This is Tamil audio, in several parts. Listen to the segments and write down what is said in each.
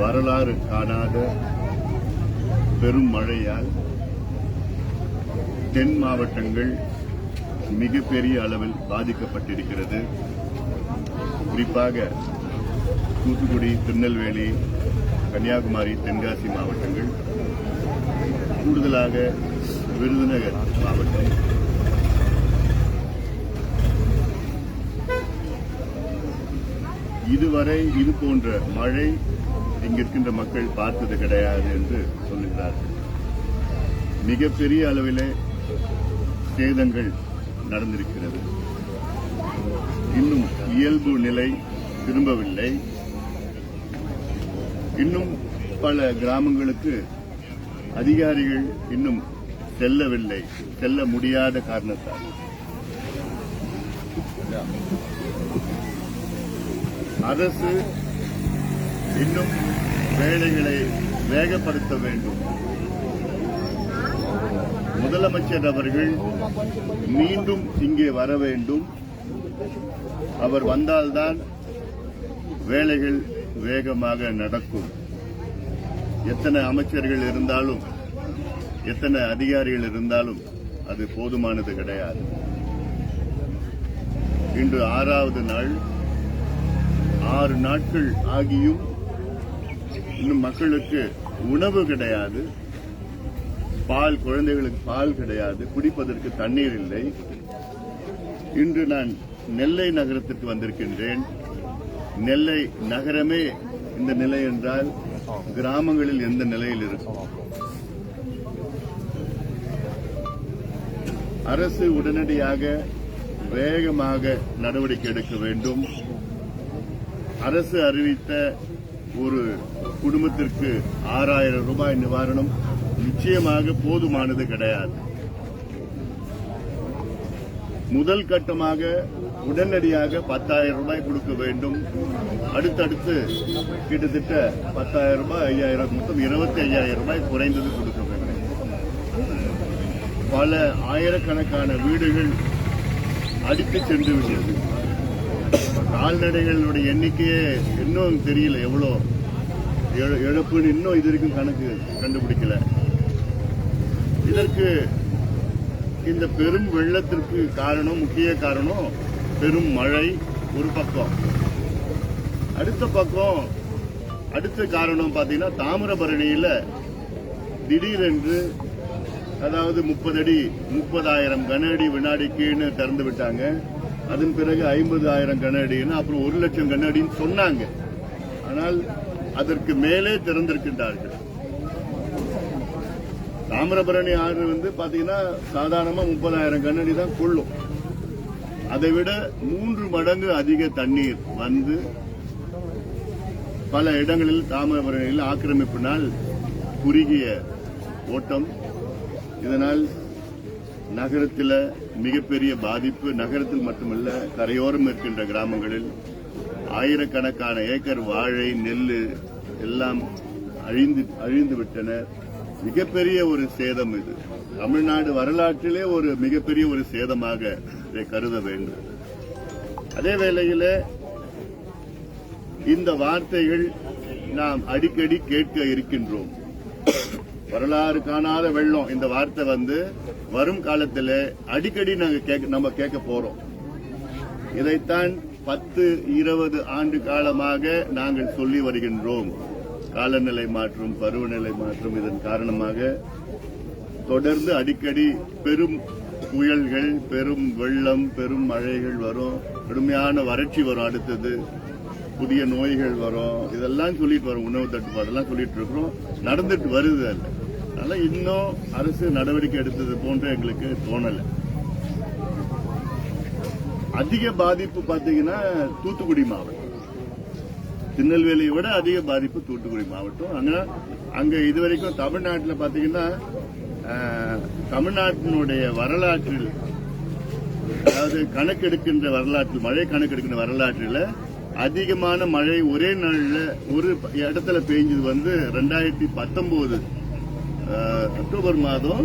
வரலாறு காணாத பெரும் மழையால் தென் மாவட்டங்கள் மிகப்பெரிய அளவில் பாதிக்கப்பட்டிருக்கிறது. குறிப்பாக தூத்துக்குடி திருநெல்வேலி கன்னியாகுமரி தென்காசி மாவட்டங்கள் கூடுதலாக விருதுநகர் மாவட்டம். இதுவரை இது போன்ற மழை இங்கிருக்கின்ற மக்கள் பார்த்தது கிடையாது என்று சொல்லுகிறார்கள். மிகப்பெரிய அளவிலே சேதங்கள் நடந்திருக்கிறது. இன்னும் இயல்பு நிலை திரும்பவில்லை. இன்னும் பல கிராமங்களுக்கு அதிகாரிகள் இன்னும் செல்லவில்லை. செல்ல முடியாத காரணத்தால். அரசு இன்னும் வேலைகளை வேகப்படுத்த வேண்டும். முதலமைச்சர் அவர்கள் மீண்டும் இங்கே வர வேண்டும். அவர் வந்தால்தான் வேலைகள் வேகமாக நடக்கும். எத்தனை அமைச்சர்கள் இருந்தாலும் எத்தனை அதிகாரிகள் இருந்தாலும் அது போதுமானது கிடையாது. இன்று ஆறாவது நாள். ஆறு நாட்கள் ஆகியும் இன்னும் மக்களுக்கு உணவு கிடையாது. பால் குழந்தைகளுக்கு பால் கிடையாது. குடிப்பதற்கு தண்ணீர் இல்லை. இன்று நான் நெல்லை நகரத்திற்கு வந்திருக்கின்றேன். நெல்லை நகரமே இந்த நிலை என்றால் கிராமங்களில் எந்த நிலையில் இருக்கும்? அரசு உடனடியாக வேகமாக நடவடிக்கை எடுக்க வேண்டும். அரசு அறிவித்த ஒரு குடும்பத்திற்கு ஆறாயிரம் ரூபாய் நிவாரணம் நிச்சயமாக போதுமானது கிடையாது. முதல் கட்டமாக உடனடியாக பத்தாயிரம் ரூபாய் கொடுக்க வேண்டும். அடுத்தடுத்து கிட்டத்தட்ட பத்தாயிரம் ரூபாய் ஐயாயிரம் மொத்தம் இருபத்தி ஐயாயிரம் ரூபாய் குறைந்தது கொடுக்க வேண்டும். பல ஆயிரக்கணக்கான வீடுகள் அடித்து சென்று விட்டது. கால்நடைகளுடைய எண்ணிக்கையே இன்னும் தெரியல எவ்வளோ. இழப்புன்னு இன்னும் இது வரைக்கும் கணக்கு கண்டுபிடிக்கல. இதற்கு இந்த பெரும் வெள்ளத்திற்கு காரணம் முக்கிய காரணம் பெரும் மழை ஒரு பக்கம். அடுத்த பக்கம் அடுத்த காரணம் பார்த்தீங்கன்னா தாமிரபரணியில் திடீரென்று அதாவது முப்பது அடி முப்பதாயிரம் கன அடி வினாடிக்குன்னு திறந்து விட்டாங்க. அதன் பிறகு ஐம்பது ஆயிரம் கன அடின்னு அப்புறம் ஒரு லட்சம் கன அடின்னு சொன்னாங்க. ஆனால் அதற்கு மேலே திறந்திருக்கின்றார்கள். தாமிரபரணி ஆறு வந்து பாத்தீங்கன்னா சாதாரணமா முப்பதாயிரம் கண்ணடி தான் கொள்ளும். அதை விட மூன்று மடங்கு அதிக தண்ணீர் வந்து பல இடங்களில் தாமிரபரணியில் ஆக்கிரமிப்பினால் குறுகிய ஓட்டம். இதனால் நகரத்தில் மிகப்பெரிய பாதிப்பு நகரத்தில் மட்டுமல்ல கரையோரம் இருக்கின்ற கிராமங்களில் ஆயிரக்கணக்கான ஏக்கர் வாழை நெல் எல்லாம் அழிந்து அழிந்து விட்டன மிகப்பெரிய ஒரு சேதம் இது. தமிழ்நாடு வரலாற்றிலே ஒரு மிகப்பெரிய ஒரு சேதமாக இதை கருத வேண்டும். அதே வேளையில் இந்த வார்த்தைகள் நாம் அடிக்கடி கேட்க இருக்கின்றோம். வரலாறு காணாத வெள்ளம் இந்த வார்த்தை வந்து வரும் காலத்தில் அடிக்கடி நாங்க நம்ம கேட்க போறோம். இதைத்தான் பத்து இருபது ஆண்டு காலமாக நாங்கள் சொல்லி வருகின்றோம். காலநிலை மாற்றம் பருவநிலை மாற்றம் இதன் காரணமாக தொடர்ந்து அடிக்கடி பெரும் புயல்கள் பெரும் வெள்ளம் பெரும் மழைகள் வரும். கடுமையான வறட்சி வரும் அடுத்தது. புதிய நோய்கள் வரும். இதெல்லாம் சொல்லிட்டு வரும். உணவு தட்டுப்பாடெல்லாம் சொல்லிட்டு இருக்கிறோம். நடந்துட்டு வருது அல்ல அதனால இன்னும் அரசு நடவடிக்கை எடுத்தது போன்று எங்களுக்கு தோணலை. அதிக பாதிப்பு பார்த்தீங்கன்னா தூத்துக்குடி மாவட்டம். திருநெல்வேலியை விட அதிக பாதிப்பு தூத்துக்குடி மாவட்டம். அங்கே அங்கே இதுவரைக்கும் தமிழ்நாட்டில் பார்த்தீங்கன்னா தமிழ்நாட்டினுடைய வரலாற்றில் அதாவது கணக்கெடுக்கின்ற வரலாற்றில் மழை கணக்கெடுக்கின்ற வரலாற்றில் அதிகமான மழை ஒரே நாளில் ஒரு இடத்துல பெய்ஞ்சது வந்து ரெண்டாயிரத்தி பத்தொம்போது அக்டோபர் மாதம்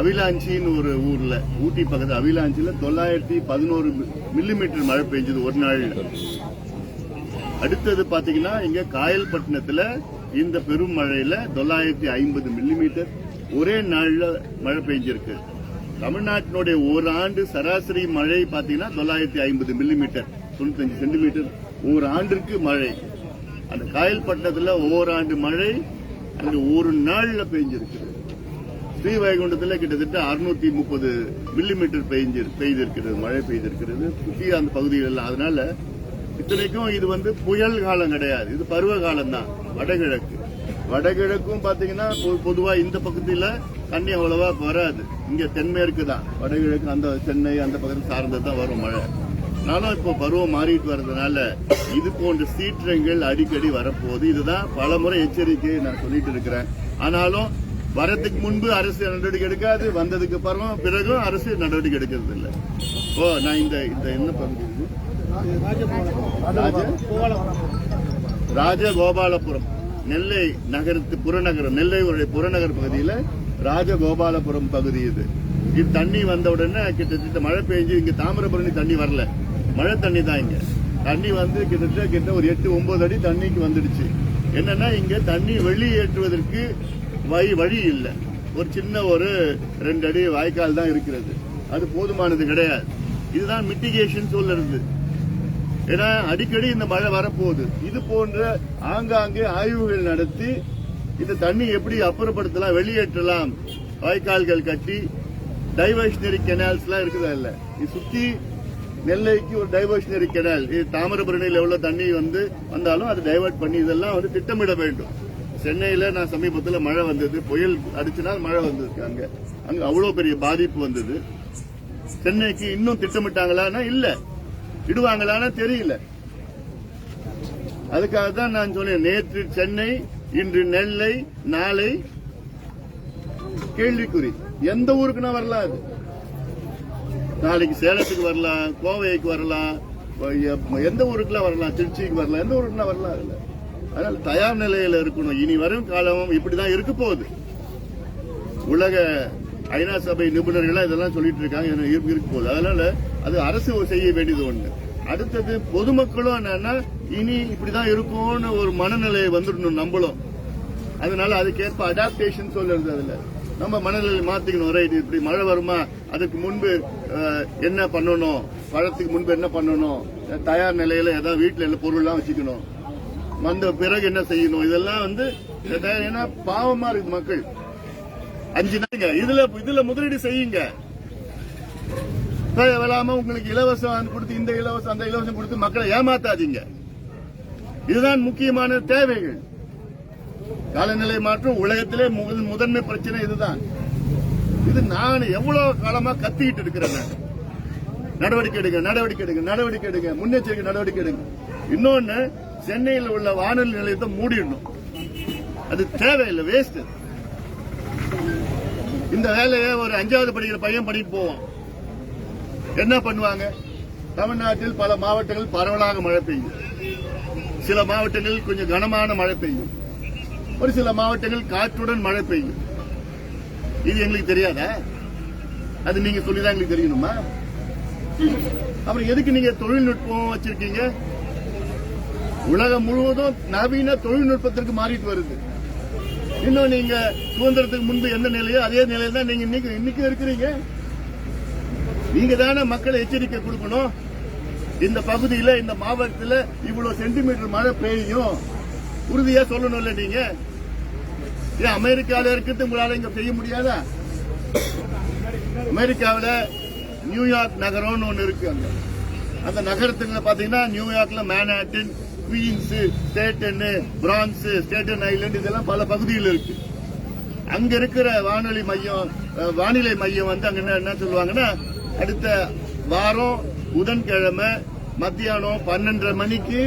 அவிலாஞ்சின்னு ஒரு ஊரில் ஊட்டி பக்கத்து அவிலாஞ்சியில் தொள்ளாயிரத்தி பதினோரு மில்லிமீட்டர் மழை பெஞ்சது ஒரு நாளில். அடுத்தது பாத்தீங்கன்னா இங்க காயல்பட்டினத்துல இந்த பெரும் மழையில தொள்ளாயிரத்தி ஐம்பது மில்லிமீட்டர் ஒரே நாள்ல மழை பெஞ்சிருக்கு. தமிழ்நாட்டினுடைய ஒரு ஆண்டு சராசரி மழை பாத்தீங்கன்னா தொள்ளாயிரத்தி ஐம்பது மில்லிமீட்டர் தொண்ணூத்தஞ்சு சென்டிமீட்டர் ஒரு ஆண்டிற்கு மழை. அந்த காயல்பட்டினத்துல ஓராண்டு மழை அங்க ஒரு நாள்ல பெஞ்சிருக்குது ஸ்ரீவைகுண்டத்தில் கிட்டத்தட்ட அறுநூத்தி முப்பது மில்லிமீட்டர் பெய்ஞ்சு பெய்திருக்கிறது மழை பெய்திருக்கிறது. சுற்றி அந்த பகுதிகள் அதனால இத்தனைக்கும் இது வந்து புயல் காலம் கிடையாது. இது பருவ காலம் தான் வடகிழக்கு. வடகிழக்கும் பாத்தீங்கன்னா பொ- பொதுவா இந்த பக்கத்துல தண்ணி அவ்வளவா வராது. இங்க தென்மேற்கு தான். வடகிழக்கு அந்த சென்னை அந்த பக்கத்தில் சார்ந்தது தான் வரும் மழை. ஆனாலும் இப்போ பருவம் மாறிட்டு வர்றதுனால இது போன்ற சீற்றங்கள் அடிக்கடி வரப்போகுது. இதுதான் பலமுறை எச்சரிக்கை நான் சொல்லிட்டு இருக்கிறேன். ஆனாலும் வரதுக்கு முன்பு அரசு நடவடிக்கை எடுக்காது வந்ததுக்கு அப்புறம் பிறகும் அரசு நடவடிக்கை எடுக்கிறது இல்லை ஓ நான் இந்த இந்த என்ன பகுதி? ராஜகோபாலபுரம். நெல்லை நகரத்து புறநகரம் நெல்லை புறநகர் பகுதியில் ராஜகோபாலபுரம் பகுதி இது. இது தண்ணி வந்த உடனே கிட்டத்தட்ட மழை பெஞ்சு இங்க தாமிரபரணி தண்ணி வரல. மழை தண்ணி தான் இங்க. தண்ணி வந்து கிட்டத்தட்ட கிட்ட ஒரு எட்டு ஒன்பது அடி தண்ணிக்கு வந்துடுச்சு. என்னன்னா இங்க தண்ணி வெளியேற்றுவதற்கு வழி வழி இல்லை. ஒரு சின்ன ஒரு ரெண்டு அடி வாய்க்கால் தான் இருக்கிறது. அது போதுமானது கிடையாது. இதுதான் மிட்டிகேஷன் சொல்லுறது ஏன்னா அடிக்கடி இந்த மழை வரப்போகுது. இது போன்ற ஆங்காங்கே ஆய்வுகள் நடத்தி இந்த தண்ணி எப்படி அப்புறப்படுத்தலாம் வெளியேற்றலாம் வாய்க்கால்கள் கட்டி டைவர்ஷனரி கெனால்ஸ் எல்லாம் இருக்குதா இல்ல? இது சுத்தி நெல்லைக்கு ஒரு டைவர்ஷனரி கெனால் இது தாமிரபரணியில் எவ்வளவு தண்ணி வந்து வந்தாலும் அதை டைவர்ட் பண்ணி இதெல்லாம் வந்து திட்டமிட வேண்டும். சென்னையில நான் சமீபத்தில் மழை வந்தது. புயல் அடிச்சுனால் மழை வந்திருக்கு அங்க. அங்க அவ்வளவு பெரிய பாதிப்பு வந்தது. சென்னைக்கு இன்னும் திட்டமிட்டாங்களான்னா இல்ல. இடுவாங்களான்னு தெரியல. அதுக்காக தான் நான் சொன்னேன் நேற்று சென்னை இன்று நெல்லை நாளை கேள்விக்குறி. எந்த ஊருக்குன்னா வரலாம் அது? நாளைக்கு சேலத்துக்கு வரலாம் கோவைக்கு வரலாம் எந்த ஊருக்குலாம் வரலாம் திருச்சிக்கு வரலாம் எந்த ஊருக்குன்னா வரலாம் இல்லை அதனால் தயார் நிலையில இருக்கணும். இனி வரும் காலமும் இப்படிதான் இருக்க போகுது. உலக ஐநா சபை நிபுணர்கள் இதெல்லாம் சொல்லிட்டு இருக்காங்க. இருக்கு இருக்க போகுது அதனால அது அரசு செய்ய வேண்டியது ஒண்ணு. அடுத்தது பொதுமக்களும் என்னன்னா இனி இப்படிதான் இருக்கும்னு ஒரு மனநிலை வந்துடணும் நம்மளும். அதனால அதுக்கேற்ப அடாப்டேஷன் சொல்லுறது அதுல. நம்ம மனநிலை மாத்திக்கணும். ரைட் இப்படி மழை வருமா? அதுக்கு முன்பு என்ன பண்ணணும்? பழத்துக்கு முன்பு என்ன பண்ணணும்? தயார் நிலையில ஏதாவது வீட்டுல எல்லாம் பொருள்லாம் வச்சுக்கணும். வந்த பிறகு என்ன செய்யணும்? இதெல்லாம் வந்து ஏன்னா பாவமா இருக்கு மக்கள். அஞ்சு நாளுங்க. இதுல இதுல முதலீடு செய்யுங்க. தேவையில்லாம உங்களுக்கு இலவசம் கொடுத்து இந்த இலவசம் அந்த இலவசம் கொடுத்து மக்களை ஏமாத்தாதீங்க. இதுதான் முக்கியமான தேவைகள். காலநிலை மாற்றம் உலகத்திலே முதன்மை பிரச்சனை இதுதான். இது நான் எவ்வளவு காலமா கத்திக்கிட்டு இருக்கிறேன் நடவடிக்கை எடுங்க நடவடிக்கை எடுங்க நடவடிக்கை எடுங்க. முன்னெச்சரிக்கை நடவடிக்கை எடுங்க. இன்னொன்னு சென்னையில் உள்ள வானொலி நிலையத்தை மூடிடணும். அது தேவையில்லை வேஸ்ட் இந்த வேலையை ஒரு அஞ்சாவது படிக்கிற பையன் பண்ணிட்டு போவான் என்ன பண்ணுவாங்க? தமிழ்நாட்டில் பல மாவட்டங்கள் பரவலாக மழை பெய்யும். சில மாவட்டங்களில் கொஞ்சம் கனமான மழை பெய்யும். ஒரு சில மாவட்டங்கள் காற்றுடன் மழை பெய்யும். இது எங்களுக்கு தெரியாதா? அது நீங்க சொல்லிதான் எங்களுக்கு தெரியணுமா? அப்புறம் எதுக்கு நீங்க தொழில்நுட்பம் வச்சிருக்கீங்க? உலகம் முழுவதும் நவீன தொழில்நுட்பத்திற்கு மாறிட்டு வருது. இன்னும் நீங்க சுதந்திரத்துக்கு முன்பு எந்த நிலையோ அதே நிலையில தான் நீங்க இன்னைக்கு இன்னைக்கு இருக்கிறீங்க. நீங்க தானே மக்களை எச்சரிக்கை கொடுக்கணும். இந்த பகுதியில இந்த மாவட்டத்தில் இவ்வளவு சென்டிமீட்டர் மழை பெய்யும். உறுதியா சொல்லணும்ல நீங்க? ஏன் அமெரிக்காவில் இருக்கிறது உங்களால இங்க செய்ய முடியாதா? அமெரிக்காவில் நியூயார்க் நகரம்னு ஒன்று இருக்கு அங்க. அந்த நகரத்துக்கு பாத்தீங்கன்னா நியூயார்க்ல மேனாட்டின் Queens Staten Bronx Staten Island இதெல்லாம் பல பகுதியில் இருக்கு. அங்க இருக்கிற வானொலி மையம் வானிலை மையம் வந்து அங்க என்ன என்ன சொல்லுவாங்கன்னா அடுத்த வாரம் புதன்கிழமை மத்தியானம் பன்னெண்டரை மணிக்கு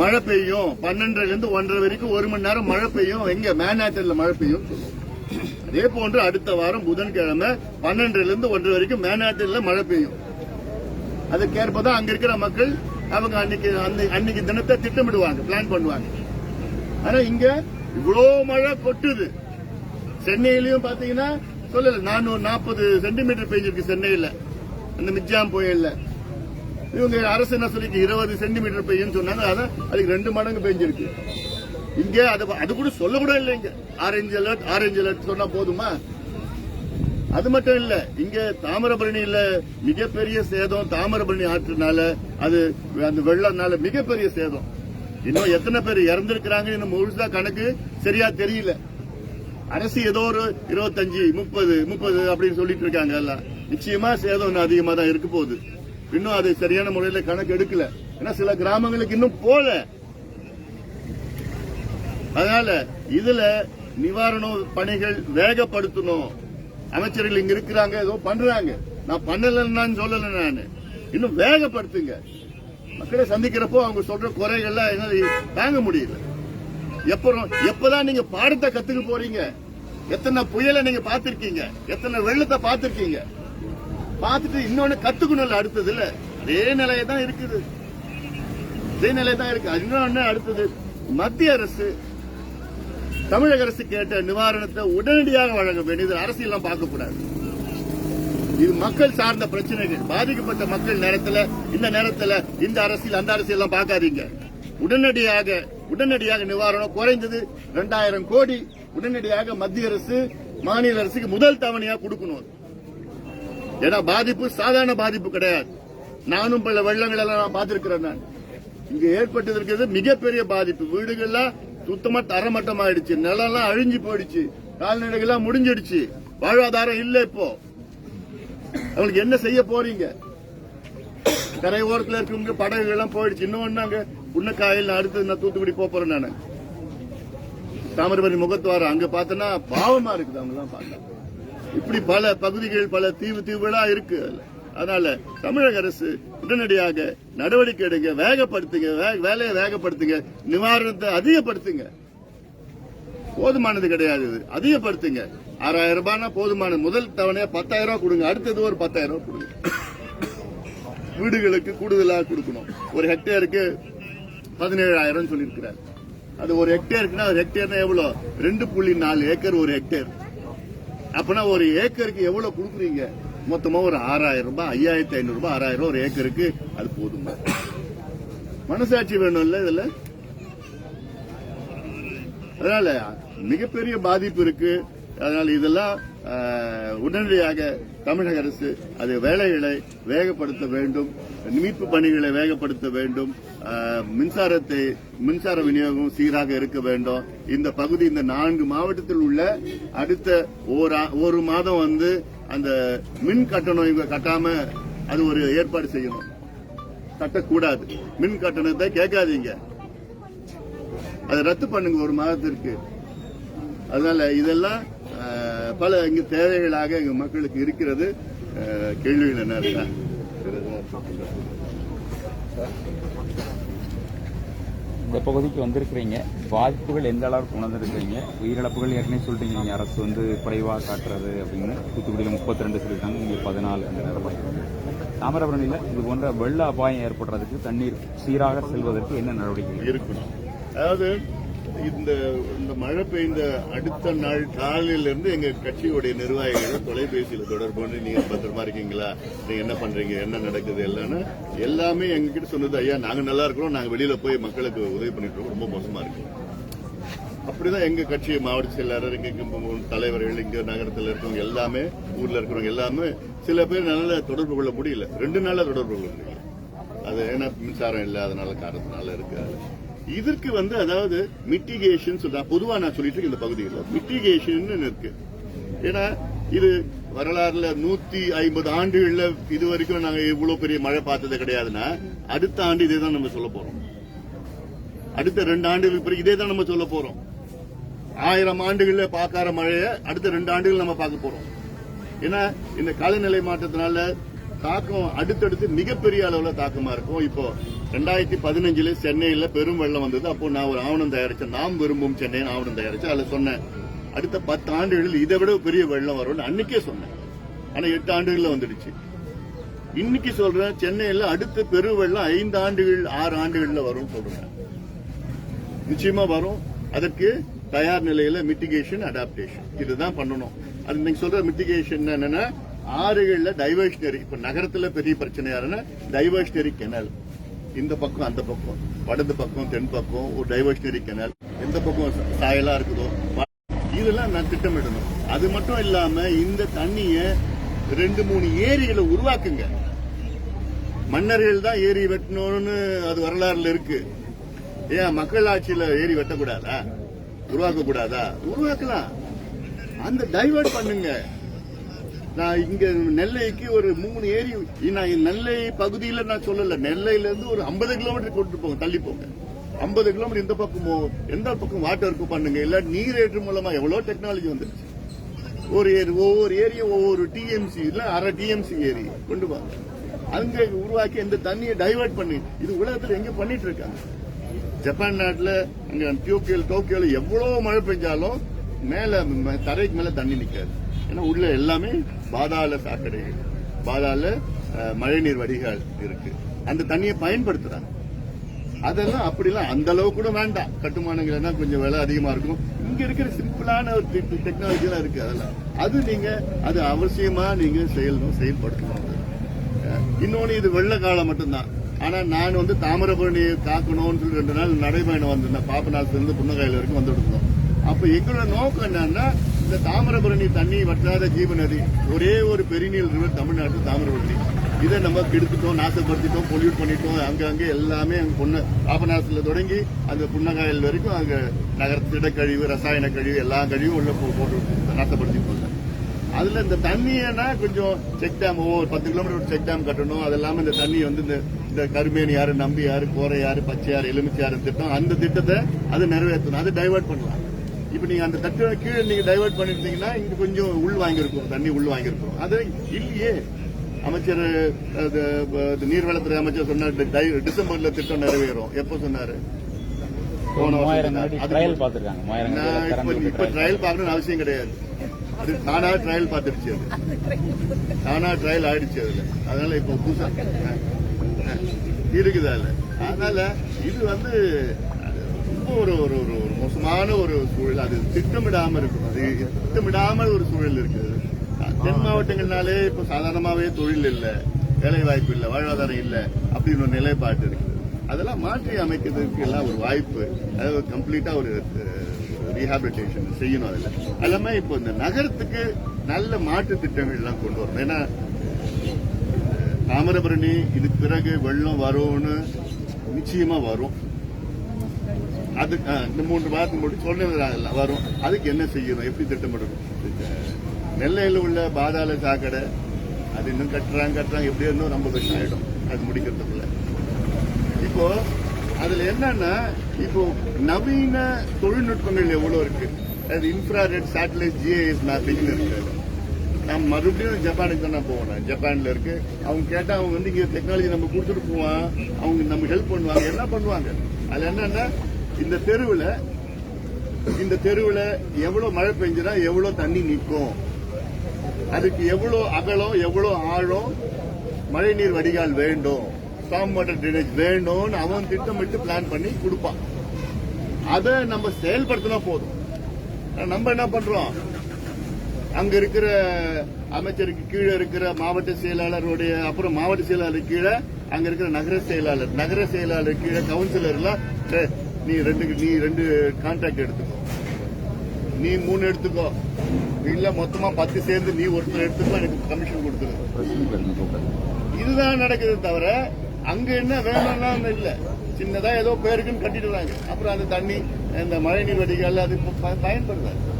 மழை பெய்யும். பன்னெண்டுல இருந்து ஒன்றரை வரைக்கும் ஒரு மணி நேரம் மழை பெய்யும். எங்க? மேனாட்டன்ல மழை பெய்யும். அதே போன்று அடுத்த வாரம் புதன்கிழமை பன்னெண்டுல இருந்து ஒன்றரை வரைக்கும் மேனாட்டன்ல மழை பெய்யும். அதுக்கேற்பதான் அங்க இருக்கிற மக்கள் அவங்க அன்னைக்கு அன்னைக்கு தினத்தை திட்டமிடுவாங்க பிளான் பண்ணுவாங்க. ஆனா இங்க இவ்வளோ மழை கொட்டுது. சென்னையிலயும் பாத்தீங்கன்னா சொல்லல நானூறு நாற்பது சென்டிமீட்டர் பெய்ஞ்சிருக்கு சென்னையில. அந்த மிச்சாம் புயல்ல. இவங்க அரசு என்ன சொல்லி இருபது சென்டிமீட்டர் பெய்யும் சொன்னாங்க. அதான் அதுக்கு ரெண்டு மடங்கு பெஞ்சிருக்கு. இங்க அது அது கூட சொல்ல கூட இல்லைங்க ஆரஞ்சு அலர்ட் ஆரஞ்சு அலர்ட் சொன்னா போதுமா? அது மட்டும் இல்ல இங்க தாமிரபரணியில மிகப்பெரிய சேதம் தாமிரபரணி ஆற்றுனால அது அந்த வெள்ளம்னால மிகப்பெரிய சேதம். இன்னும் எத்தனை பேர் இறந்திருக்கிறாங்க இன்னும் முழுசா கணக்கு சரியா தெரியல. அரசு ஏதோ ஒரு இருபத்தஞ்சு முப்பது முப்பது அப்படின்னு சொல்லிட்டு இருக்காங்க எல்லாம். நிச்சயமா சேதம் இன்னும் அதிகமா தான் இருக்க போகுது. இன்னும் அது சரியான முறையில கணக்கு எடுக்கல. ஏன்னா சில கிராமங்களுக்கு இன்னும் போல. அதனால இதுல நிவாரண பணிகள் வேகப்படுத்தணும். அமைச்சர்கள் இங்க இருக்கிறாங்க ஏதோ பண்றாங்க. நான் பண்ணலன்னு சொல்லல நான். இன்னும் வேகப்படுத்துங்க. மக்களை சந்திக்கிறப்போ அவங்க சொல்ற குறைகள்லாம் என்ன தாங்க முடியல. எப்பறம் எப்பதான் நீங்க பாடத்தை கத்துக்க போறீங்க? எத்தனை புயலை நீங்க பாத்திருக்கீங்க எத்தனை வெள்ளத்தை பாத்திருக்கீங்க பார்த்துட்டு இன்னொன்னு கத்துக்கணும்ல அடுத்தது இல்ல. அதே நிலையை தான் இருக்குது. இதே நிலை தான் இருக்கு இன்னொன்னு அடுத்தது. மத்திய அரசு தமிழக அரசு கேட்ட நிவாரணத்தை உடனடியாக வழங்க வேண்டியது அரசியலாம் பார்க்க கூடாது இது மக்கள் சார்ந்த பிரச்சனைகள். பாதிக்கப்பட்ட மக்கள் நேரத்தில் இந்த நேரத்தில் இந்த அரசியல் அந்த அரசியல் எல்லாம் பார்க்காதீங்க. உடனடியாக உடனடியாக நிவாரணம் குறைந்தது ரெண்டாயிரம் கோடி. உடனடியாக மத்திய அரசு மாநில அரசுக்கு முதல் தவணையா கொடுக்கணும். ஏன்னா பாதிப்பு சாதாரண பாதிப்பு கிடையாது. நானும் பல வெள்ளங்கள் எல்லாம் நான் பார்த்திருக்கிறேன் நான். இங்க ஏற்பட்டிருக்கிறது மிகப்பெரிய பாதிப்பு. வீடுகள்லாம் சுத்தமா தரமட்டம் ஆயிடுச்சு நிலம்லாம் அழிஞ்சு போயிடுச்சு. கால்நடைகள்லாம் முடிஞ்சிடுச்சு. வாழ்வாதாரம் இல்ல இப்போ. அவங்களுக்கு என்ன செய்ய போறீங்க? கரை ஓரத்துல இருக்கவங்க படகுகள் எல்லாம் போயிடுச்சு இன்னொன்னு அங்க புன்னக்காயில் அடுத்து நான் தூத்துக்குடி போறேன் நானு. தாமிரபரணி முகத்துவாரம் அங்க பார்த்தோன்னா பாவமா இருக்குது அவங்க எல்லாம் பார்த்தா. இப்படி பல பகுதிகள் பல தீவு தீவுகளா இருக்கு அதுல. அதனால தமிழக அரசு உடனடியாக நடவடிக்கை எடுங்க வேகப்படுத்துங்க வேலையை வேகப்படுத்துங்க நிவாரணத்தை அதிகப்படுத்துங்க. போதுமானது கிடையாது அதிகப்படுத்துங்க. ஆறாயிரம் ரூபாய்னா போதுமான முதல் தவணையா பத்தாயிரம் ரூபாய் கொடுங்க. அடுத்தது ஒரு பத்தாயிரம் ரூபாய் கொடுங்க. வீடுகளுக்கு கூடுதலாக கொடுக்கணும். ஒரு ஹெக்டேருக்கு பதினேழாயிரம் சொல்லியிருக்கிறார். அது ஒரு ஹெக்டேருக்குன்னா ஒரு ஹெக்டேர்னா எவ்வளவு ரெண்டு புள்ளி நாலு ஏக்கர் ஒரு ஹெக்டேர். அப்பனா ஒரு ஏக்கருக்கு எவ்வளவு கொடுக்குறீங்க? மொத்தமா ஒரு ஆறாயிரம் ரூபாய் ஐயாயிரத்தி ஐநூறு ரூபாய் ஆறாயிரம் ரூபாய் ஒரு ஏக்கருக்கு அது போதுமா. மனசாட்சி வேணும்ல இதுல? அதனால மிகப்பெரிய பாதிப்பு இருக்கு. அதனால இதெல்லாம் ஆஹ், உடனடியாக தமிழக அரசு அது வேலைகளை வேகப்படுத்த வேண்டும். மீட்பு பணிகளை வேகப்படுத்த வேண்டும். ஆஹ், மின்சாரத்தை மின்சார விநியோகம் சீராக இருக்க வேண்டும். இந்த பகுதி இந்த நான்கு மாவட்டத்தில் உள்ள அடுத்த ஒரு ஒரு மாதம் வந்து அந்த மின் கட்டணம் இவங்க கட்டாம அது ஒரு ஏற்பாடு செய்யணும். கட்டக்கூடாது. மின் கட்டணத்தை கேட்காதீங்க. அதை ரத்து பண்ணுங்க ஒரு மாதத்திற்கு. அதனால இதெல்லாம் பல இங்க தேவைகளாக எங்க மக்களுக்கு இருக்கிறது. அஹ், கேள்விகள் என்ன? இருக்கா இந்த பகுதிக்கு வந்திருக்கிறீங்க. பாதிப்புகள் எந்த அளவுக்கு உணர்ந்துருக்கிறீங்க? உயிரிழப்புகள் ஏற்கனவே சொல்கிறீங்க நீங்கள் அரசு வந்து குறைவாக காட்டுறது அப்படின்னு தூத்துக்குடியில் முப்பத்தி ரெண்டு சொல்லியிருக்காங்க. இங்கே பதினாலு அந்த நிலப்பட்டு தாமிரபரணியில் இது போன்ற வெள்ள அபாயம் ஏற்படுறதுக்கு தண்ணீர் சீராக செல்வதற்கு என்ன நடவடிக்கை? இருக்கணும். அதாவது இந்த இந்த மழை பெய்ந்த அடுத்த நாள் காலையிலிருந்து எங்க கட்சியுடைய நிர்வாகிகள் தொலைபேசியில் தொடர்பு பண்ணி நீங்க பத்திரமா இருக்கீங்களா? நீங்க என்ன பண்றீங்க? என்ன நடக்குது? எல்லாம்னு எல்லாமே எங்ககிட்ட சொன்னது ஐயா நாங்க நல்லா இருக்கிறோம். நாங்க வெளியில போய் மக்களுக்கு உதவி பண்ணிட்டு இருக்கோம். ரொம்ப மோசமா இருக்கு. அப்படிதான் எங்க கட்சி மாவட்ட செயலாளர் இங்க தலைவர்கள் இங்க நகரத்தில் இருக்கிறவங்க எல்லாமே ஊர்ல இருக்கிறவங்க எல்லாமே சில பேர் நல்ல தொடர்பு கொள்ள முடியல. ரெண்டு நாளா தொடர்பு கொள்ள முடியல. அது ஏன்னா மின்சாரம் இல்லாதனால காரணத்தினால இருக்காது இதற்கு வந்து அதாவது மிட்டிகேஷன் சொல்ற பொதுவா நான் சொல்லிட்டு இருக்கேன் இந்த பகுதியில். மிட்டிகேஷன் இருக்கு. ஏன்னா இது வரலாறுல நூத்தி ஐம்பது ஆண்டுகள்ல இது வரைக்கும் நாங்க இவ்வளவு பெரிய மழை பார்த்தது கிடையாதுன்னா அடுத்த ஆண்டு இதே தான் நம்ம சொல்ல போறோம். அடுத்த ரெண்டு ஆண்டுகளுக்கு பிறகு இதே தான் நம்ம சொல்ல போறோம். ஆயிரம் ஆண்டுகள்ல பார்க்காத மழையை அடுத்த ரெண்டு ஆண்டுகள் நம்ம பார்க்க போறோம். ஏன்னா இந்த காலநிலை மாற்றத்தினால தாக்கம் அடுத்தடுத்து மிகப்பெரிய அளவுல தாக்கமா இருக்கும். இப்போ ரெண்டாயிரத்தி பதினஞ்சுல சென்னையில பெரும் வெள்ளம் வந்தது. அப்போ நான் ஒரு ஆவணம் தயாரிச்சேன் நாம் விரும்பும் சென்னை ஆவணம் தயாரிச்சேன் அதுல சொன்னேன். அடுத்த பத்து ஆண்டுகளில் இதை விட பெரிய வெள்ளம் வரும்னு அன்னைக்கே சொன்னேன். ஆனா எட்டு ஆண்டுகள்ல வந்துடுச்சு. இன்னைக்கு சொல்றேன் சென்னையில அடுத்த பெரு வெள்ளம் ஐந்து ஆண்டுகள் ஆறு ஆண்டுகள்ல வரும்னு சொல்றேன். நிச்சயமா வரும். அதற்கு தயார் நிலையில மிட்டிகேஷன் அடாப்டேஷன் இதுதான் பண்ணணும். அது நீங்க சொல்ற மிட்டிகேஷன் என்னன்னா ஆறுகள்ல டைவர்ஷனரி இப்ப நகரத்துல பெரிய பிரச்சனை யாருன்னா டைவர்ஷனரி கெனல் இந்த பக்கம் அந்த பக்கம் வடது பக்கம் தென் பக்கம் ஒரு டைவர்ஷனரி கெனல் எந்த பக்கம் சாயலா இருக்குதோ இதெல்லாம் நான் திட்டமிடணும். அது மட்டும் இல்லாம இந்த தண்ணிய ரெண்டு மூணு ஏரிகளை உருவாக்குங்க. மன்னர்கள் தான் ஏரி வெட்டணும்னு அது வரலாறுல இருக்கு. ஏன் மக்கள் ஆட்சியில ஏரி வெட்டக்கூடாதா? உருவாக்க கூடாதா உருவாக்கலாம். அந்த டைவர்ட் பண்ணுங்க. நான் இங்க நெல்லைக்கு ஒரு மூணு ஏரி நான் நெல்லை பகுதியில நான் சொல்லல. நெல்லையில இருந்து ஒரு 50 கிலோமீட்டர் கொண்டு போங்க தள்ளி போங்க. 50 கிலோமீட்டர் இந்த பக்கமோ எந்த பக்கம் வாட்டர் இருக்கும் பண்ணுங்க. இல்ல நீரேற்று மூலமா எவ்வளவு டெக்னாலஜி வந்துருச்சு. ஒரு ஏரி ஒவ்வொரு ஏரியா ஒவ்வொரு டிஎம்சி இல்ல அரை டிஎம்சி ஏரி கொண்டு வாங்க அங்க உருவாக்கி இந்த தண்ணியை டைவர்ட் பண்ணி. இது உலகத்துல எங்க பண்ணிட்டு இருக்காங்க ஜப்பான் நாட்டுல அங்க டோக்கியோ டோக்கியோல எவ்வளவு மழை பெஞ்சாலும் மேல தரைக்கு மேல தண்ணி நிக்காது. ஏன்னா உள்ள எல்லாமே பாதாள சாக்கடைகள் பாதாள மழைநீர் வடிகால் இருக்கு. அந்த தண்ணியை பயன்படுத்துறாங்க. அதெல்லாம் அப்படிலாம் அந்த அளவு கூட வேண்டாம். கட்டுமானங்கள் எல்லாம் கொஞ்சம் விலை அதிகமா இருக்கும். இங்க இருக்கிற சிம்பிளான ஒரு டெக்னாலஜி எல்லாம் இருக்கு அதெல்லாம். அது நீங்க அது அவசியமா நீங்க செயலும் செயல்படுத்தணும். இன்னொன்னு இது வெள்ள காலம் மட்டும்தான். ஆனா நான் வந்து தாமிரபரணியை காக்கணும்னு சொல்லி ரெண்டு நாள் நடைபயணம் வந்திருந்தேன். பாப்பநாசத்துல இருந்து புன்னகாயில வரைக்கும் வந்துட்டு இருந்தோம். அப்ப எங்களோட நோக்கம் என்னன்னா இந்த தாமிரபரணி தண்ணி வற்றாத ஜீவநதி ஒரே ஒரு பெருநீர் ரிவர் தமிழ்நாட்டு தாமிரபரணி. இதை நம்ம கெடுத்துட்டோம் நாசப்படுத்திட்டோம் பொல்யூட் பண்ணிட்டோம். அங்கங்கே எல்லாமே அங்க புண்ண பாபநாசத்துல தொடங்கி அந்த புன்னகாயல் வரைக்கும் அங்க நகர திடக்கழிவு ரசாயன கழிவு எல்லா கழிவும் உள்ள போ- போட்டு நாசப்படுத்திட்டோம். அதுல இந்த தண்ணியனா கொஞ்சம் செக் டேம் ஒவ்வொரு பத்து கிலோமீட்டர் செக் டேம் கட்டணும். அது இல்லாம இந்த தண்ணி வந்து இந்த இந்த கருமேனி யாரு நம்பி யாரு கோரை யாரு பச்சை யாரு எலுமிச்சை யாரு திட்டம். அந்த திட்டத்தை அது நிறைவேற்றணும். அது டைவர்ட் பண்ணலாம். இப்ப நீங்க அந்த தட்டு கீழே நீங்க டைவர்ட் பண்ணிருந்தீங்கன்னா இங்க கொஞ்சம் உள் வாங்கியிருக்கும் தண்ணி உள் வாங்கியிருக்கும். அது இல்லையே. அமைச்சர் நீர்வளத்துறை அமைச்சர் சொன்னார் டிசம்பர்ல திட்டம் நிறைவேறும். எப்ப சொன்னாரு? நான் இப்ப. ட்ரையல் பார்க்கணும்னு அவசியம் கிடையாது. அது தானா ட்ரையல் பார்த்துருச்சு அது. தானா ட்ரையல் ஆயிடுச்சு அதுல. அதனால இப்ப புதுசா இருக்குது அதுல? அதனால இது வந்து ரொம்ப ஒரு ஒரு ஒரு ஒரு மோசமான ஒரு சூழல். அது திட்டமிடாம இருக்கணும் அது திட்டமிடாமல் ஒரு சூழல் இருக்குது. தென் மாவட்டங்கள்னாலே இப்ப சாதாரணமாவே தொழில் இல்ல வேலை வாய்ப்பு இல்ல வாழ்வாதாரம் இல்ல அப்படின்னு ஒரு நிலைப்பாடு இருக்குது. அதெல்லாம் மாற்றி அமைக்கிறதுக்கு எல்லாம் ஒரு வாய்ப்பு. அதாவது கம்ப்ளீட்டா ஒரு ரீஹாபிலிட்டேஷன் செய்யணும் அதுல. அது இல்லாம இப்போ இந்த நகரத்துக்கு நல்ல மாற்று திட்டங்கள் எல்லாம் கொண்டு வரணும். ஏன்னா தாமிரபரணி இதுக்கு பிறகு வெள்ளம் வரும்னு நிச்சயமா வரும். அது இந்த மூன்று மாதத்துக்கு முன்னாடி சொன்னது வரும். அதுக்கு என்ன செய்யணும்? எப்படி திட்டமிடணும்? நெல்லையில் உள்ள பாதாள சாக்கடை அது இன்னும் கட்டுறாங்க கட்டுறாங்க. எப்படியோ இன்னும் ரொம்ப வருஷம் ஆயிடும். அது முடிக்கிறதுக்குள்ள. இப்போ அதுல என்னன்னா இப்போ நவீன தொழில்நுட்பங்கள் எவ்வளவு இருக்கு? அது இன்ஃப்ராரெட் சேட்டலைட் ஜிஐஎஸ் மேப்பிங் இருக்கு. நான் மறுபடியும் ஜப்பானுக்கு தான் நான் போவேன். ஜப்பான்ல இருக்கு. அவங்க கேட்டால் அவங்க வந்து இங்கே டெக்னாலஜி நம்ம கொடுத்துட்டு போவான் அவங்க நம்ம ஹெல்ப் பண்ணுவாங்க. என்ன பண்ணுவாங்க? அதில் என்னன்னா இந்த தெருவில் இந்த தெருவில் எவ்வளோ மழை பெஞ்சதா எவ்வளோ தண்ணி நிற்கும். அதுக்கு எவ்வளோ அகலம் எவ்வளோ ஆழம் மழைநீர் வடிகால் வேண்டும். ஸ்டாம் வாட்டர் ட்ரைனேஜ் வேணும்னு அவன் திட்டமிட்டு பிளான் பண்ணி கொடுப்பான். அதை நம்ம செயல்படுத்தினா போதும். நம்ம என்ன பண்றோம்? அங்க இருக்கிற அமைச்சருக்கு கீழே இருக்கிற மாவட்ட செயலாளருடைய அப்புறம் மாவட்ட செயலாளர் கீழே அங்க இருக்கிற நகர செயலாளர். நகர செயலாளர் கீழே கவுன்சிலர் எல்லாம் நீ ரெண்டு நீ ரெண்டு கான்ட்ராக்ட் எடுத்துக்கோ. நீ மூணு எடுத்துக்கோ. இல்ல மொத்தமா பத்து சேர்ந்து நீ ஒருத்தர் எடுத்துக்கோ எனக்கு கமிஷன் கொடுத்துரு. இதுதான் நடக்குது தவிர அங்க என்ன வேணும்னா இல்ல. சின்னதா ஏதோ பேருக்குன்னு கட்டிடுறாங்க அப்புறம் அந்த தண்ணி இந்த மழைநீர் வடிகால் அது பயன்படுறாங்க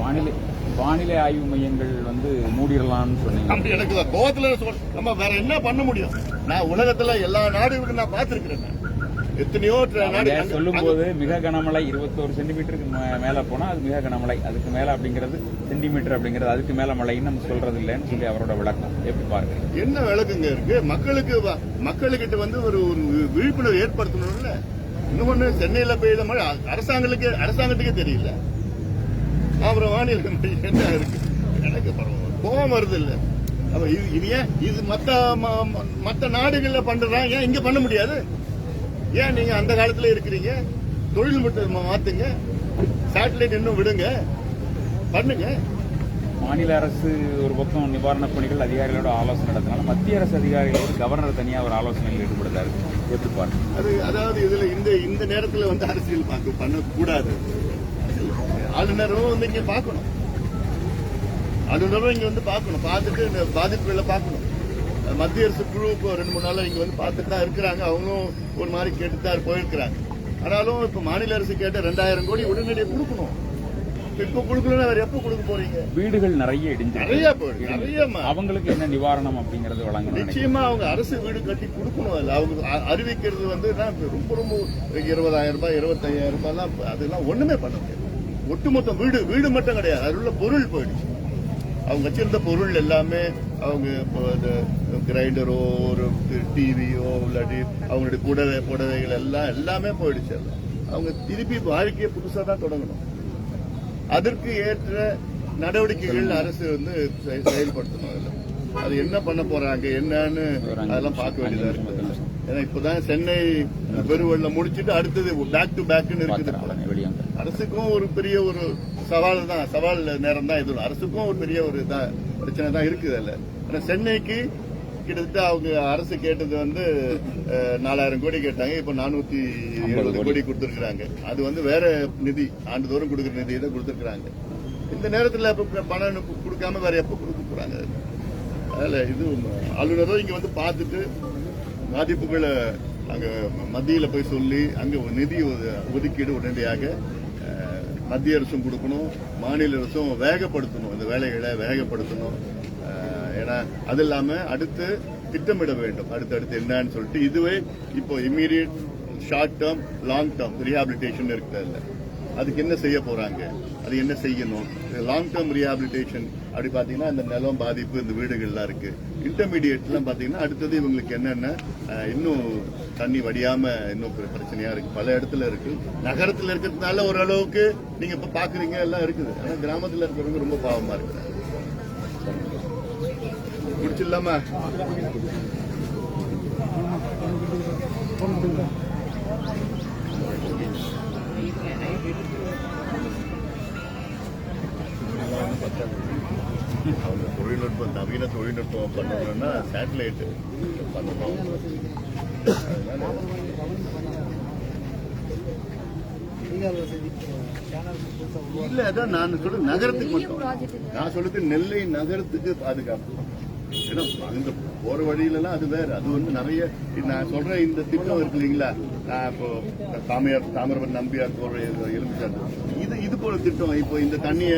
வானிலை வானிலை ஆய்வு மையங்கள் வந்து மூடிடலாம்னு சொன்னீங்க. அப்படி எனக்கு கோவத்துல சொல் நம்ம வேற என்ன பண்ண முடியும்? நான் உலகத்துல எல்லா நாடுகளுக்கும் நான் பார்த்திருக்கிறேன். எத்தனையோ சொல்லும் போது மிக கனமழை இருபத்தோரு சென்டிமீட்டருக்கு மேல போனா அது மிக கனமழை. அதுக்கு மேல அப்படிங்கிறது சென்டிமீட்டர் அப்படிங்கிறது அதுக்கு மேல மழைன்னு நம்ம சொல்றது இல்லைன்னு சொல்லி அவரோட விளக்கம். எப்படி பாருங்க. என்ன விளக்குங்க இருக்கு? மக்களுக்கு மக்களுக்கிட்ட வந்து ஒரு விழிப்புணர்வு ஏற்படுத்தணும்ல. இன்னொன்னு சென்னையில பெய்த மழை அரசாங்கத்துக்கு அரசாங்கத்துக்கே தெரியல. அப்புறம் வானிலை என்ன இருக்கு? எனக்கு. கோவம் வருது இல்ல. அப்ப இது இது ஏன்? இது மத்த ம- ம- மத்த நாடுகள்ல பண்றான் ஏன் இங்க பண்ண முடியாது? ஏன் நீங்க அந்த காலத்துல இருக்கிறீங்க? தொழில்நுட்பத்தை மாத்துங்க. சேட்டலைட் இன்னும் விடுங்க. பண்ணுங்க. மாநில அரசு ஒரு பக்கம் நிவாரணப் பணிகள் அதிகாரிகளோட ஆலோசனை நடத்தினாலும் மத்திய அரசு அதிகாரிகளோடு கவர்னர் தனியா ஒரு ஆலோசனையில் ஈடுபடுத்தாரு எப்படி பாருங்க அது அதாவது இதுல இந்த இந்த நேரத்துல வந்து அரசியல் பார்க்க பண்ணக்கூடாது. ஆளுநரும் வந்து இங்க பார்க்கணும். ஆளுநரும் இங்க வந்து பார்க்கணும். பார்த்துட்டு இந்த பாதிப்புகளை பார்க்கணும். மத்திய அரசு குழு இப்போ ரெண்டு மூணு நாளா இங்க வந்து பார்த்துட்டு தான் இருக்கிறாங்க. அவங்களும் ஒரு மாதிரி கேட்டு தான் போயிருக்கிறாங்க. ஆனாலும் இப்ப மாநில அரசு கேட்ட ரெண்டாயிரம் கோடி உடனடியாக கொடுக்கணும். இப்ப கொடுக்கலன்னா வேற எப்ப கொடுக்க போறீங்க? வீடுகள் நிறைய இடிஞ்சிருக்கு. நிறைய போயிடுது நிறைய அவங்களுக்கு என்ன நிவாரணம் அப்படிங்கறது வழங்கணும் நினைக்கிறேன் நிச்சயமா அவங்க அரசு வீடு கட்டி கொடுக்கணும் அதுல. அவங்க அறிவிக்கிறது வந்து ரொம்ப ரொம்ப இருபதாயிரம் ரூபாய் இருபத்தையாயிரம் ரூபாய்லாம் அதெல்லாம் ஒண்ணுமே பண்ண முடியாது. ஒட்டுமொத்த வீடு வீடு மட்டும் கிடையாது. அதில் உள்ள பொருள் போயிடுச்சு. அவங்க வச்சிருந்த பொருள் எல்லாமே அவங்க இப்போ கிரைண்டரோ ஒரு டிவியோ இல்லாட்டி அவங்களுடைய புடவை புடவைகள் எல்லாம் எல்லாமே போயிடுச்சு எல்லாம் அவங்க திருப்பி வாழ்க்கையை புதுசாக தான் தொடங்கணும். அதற்கு ஏற்ற நடவடிக்கைகள் அரசு வந்து செயல்படுத்தணும் அதில். அது என்ன பண்ண போறாங்க என்னன்னு அதெல்லாம் பார்க்க வேண்டியதா இருக்கு. ஏன்னா இப்பதான் சென்னை பெருவெள்ளம் முடிச்சிட்டு அடுத்தது பேக் டு பேக்னு இருக்குது. அரசுக்கும் ஒரு பெரிய ஒரு சவால் தான். சவால் நேரம் தான் இது. அரசுக்கும் ஒரு பெரிய ஒரு இதா பிரச்சனை தான் இருக்குது அதுல. ஆனா சென்னைக்கு கிட்டத்தட்ட அவங்க அரசு கேட்டது வந்து நாலாயிரம் கோடி கேட்டாங்க. இப்ப நானூத்தி எழுபது கோடி. கொடுத்திருக்காங்க அது வந்து வேற நிதி ஆண்டுதோறும் கொடுக்குற நிதியை தான் கொடுத்திருக்காங்க இந்த நேரத்துல இப்ப பணம் கொடுக்காம வேற எப்ப கொடுக்க போறாங்க? அதனால இது ஆளுநரும் இங்க வந்து பார்த்துட்டு பாதிப்புகளை அங்க மத்தியில போய் சொல்லி அங்க ஒரு நிதி ஒது- ஒதுக்கீடு உடனடியாக மத்திய அரசும் கொடுக்கணும் மாநில அரசும் வேகப்படுத்தணும் இந்த வேலைகளை வேகப்படுத்தணும். ஏன்னா அது இல்லாம அடுத்து திட்டமிட வேண்டும். அடுத்தடுத்து என்னன்னு சொல்லிட்டு இதுவே இப்போ immediate short term long term rehabilitation இருக்குது அதுக்கு என்ன செய்ய போறாங்க? அது என்ன செய்யணும்? லாங் டேர்ம் ரீஹாபிலிட்டேஷன் அப்படி பாத்தீங்கன்னா இந்த நிலம் பாதிப்பு இந்த வீடுகள்லாம் இருக்கு. இன்டர்மீடியட்லாம் பாத்தீங்கன்னா அடுத்தது இவங்களுக்கு என்னென்ன இன்னும் தண்ணி வடியாம இன்னும் பிரச்சனையா இருக்கு. பல இடத்துல இருக்கு. நகரத்துல இருக்கிறதுனால ஓரளவுக்கு நீங்க இப்ப பாக்குறீங்க எல்லாம் இருக்குது. ஆனா கிராமத்துல இருக்கிறவங்க ரொம்ப பாவமா இருக்கு முடிச்சிடலாமா? அவங்க தொழில்நுட்பம் நவீன தொழில்நுட்பம் பண்ணணும்னா சேட்டலைட் பண்ணணும் இல்ல அதான் நான் சொல்ற நகரத்துக்கு மட்டும். நான் சொல்றது நெல்லை நகரத்துக்கு பாதுகாப்பு. ஏன்னா அங்க போற வழியில எல்லாம் அது வேற. அது வந்து நிறைய நான் சொல்ற இந்த திட்டம் இருக்கு இல்லைங்களா? நான் இப்போ தாமியார் தாமிரபரணி நம்பியார் போற எலுமிச்சாண்டு இது இது போல திட்டம். இப்போ இந்த தண்ணிய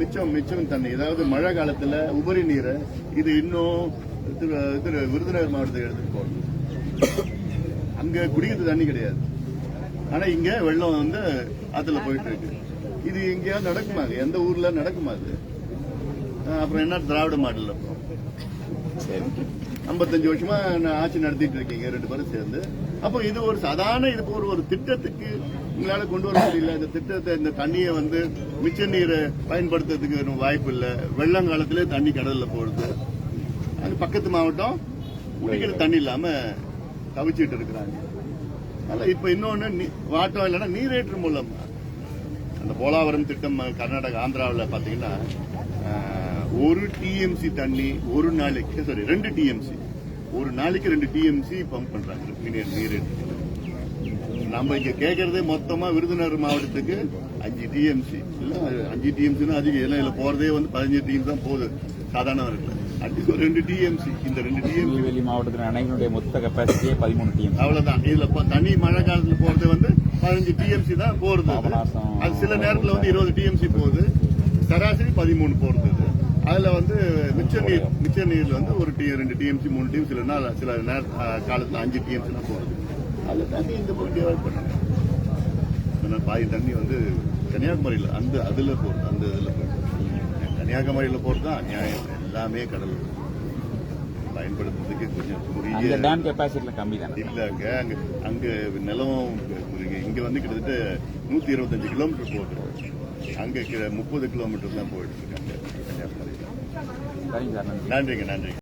மிச்சம் மிச்சம் தண்ணி. அதாவது மழை காலத்துல உபரி நீரை இது இன்னும் திரு விருதுநகர் மாவட்டத்துக்கு எடுத்துட்டு போகணும். அங்க குடிக்கிறது தண்ணி கிடையாது. ஆனா இங்க வெள்ளம் வந்து அதுல போயிட்டு இருக்கு. இது எங்கேயாவது நடக்குமா? அது? எந்த ஊர்ல நடக்குமா அது? அப்புறம் என்ன திராவிட மாடல் அப்புறம் ஐம்பத்தஞ்சு வருஷமா நான் ஆட்சி நடத்திட்டு இருக்கீங்க ரெண்டு பேரும் சேர்ந்து. அப்போ இது ஒரு சாதாரண இது ஒரு ஒரு திட்டத்துக்கு உங்களால கொண்டு வர முடியல. இந்த திட்டத்தை இந்த தண்ணியை வந்து மிச்ச நீரை பயன்படுத்துறதுக்கு வாய்ப்பு இல்லை. வெள்ளங்காலத்திலே தண்ணி கடல்ல போடுது அது பக்கத்து மாவட்டம் குடிக்கிற தண்ணி இல்லாம தவிச்சிட்டு இருக்கிறாங்க. அதனால இப்ப இன்னொன்னு நீ- வாட்டம் இல்லைன்னா நீரேற்று மூலம். அந்த போலாவரம் திட்டம் கர்நாடகா ஆந்திராவில் பாத்தீங்கன்னா ஒரு டிஎம்சி தண்ணி ஒரு நாளைக்கு சாரி ரெண்டு டிஎம்சி ஒரு நாளைக்கு ரெண்டு டிஎம்சி பம்ப் பண்றாங்க. நீரேற்று. நம்ம இங்க கேட்கறதே மொத்தமா விருதுநகர் மாவட்டத்துக்கு அஞ்சு டிஎம்சி இல்ல அஞ்சு டிஎம்சினா அதிகம் ஏன்னா இதுல போறதே வந்து பதினஞ்சு டிஎம் தான் போகுது சாதாரண இருக்குல்ல அட்லீஸ்ட் ஒரு ரெண்டு டிஎம்சி இந்த ரெண்டு டிஎம்சி திருநெல்வேலி மாவட்டத்தில் அணைகளுடைய மொத்த கெப்பாசிட்டியே பதிமூணு டிஎம் அவ்வளவுதான் இதுல தண்ணி மழை காலத்துல போறது வந்து பதினஞ்சு டிஎம்சி தான் போறது அது. சில நேரத்துல வந்து இருபது டிஎம்சி போகுது சராசரி பதிமூணு போறது. அதுல வந்து மிச்ச நீர் மிச்ச நீர்ல வந்து ஒரு டி ரெண்டு டிஎம்சி மூணு டிஎம் சில நாள் சில நேர காலத்துல அஞ்சு டிஎம்சி தான் போகுது அதுல தண்ணி இந்த டிவைட் பண்ணாங்க ஆனா பாதி தண்ணி வந்து கன்னியாகுமரியில அந்த அதுல போறது அந்த இதுல போறது. கன்னியாகுமரியில போறது தான் அநியாயம் எல்லாமே கடல். பயன்படுத்துறதுக்கு கொஞ்சம் குறுகிய டேம் கெப்பாசிட்டியில் கம்மி தானே? அங்க அங்க அங்க நிலம் இங்க- இங்க வந்து கிட்டத்தட்ட நூத்தி இருபத்தஞ்சு கிலோமீட்டர் போகுது. அங்க முப்பது கிலோமீட்டர் தான் போயிட்டு இருக்காங்க கன்னியாகுமரி சரிங்க சார் நன்றி. நன்றிங்க நன்றிங்க.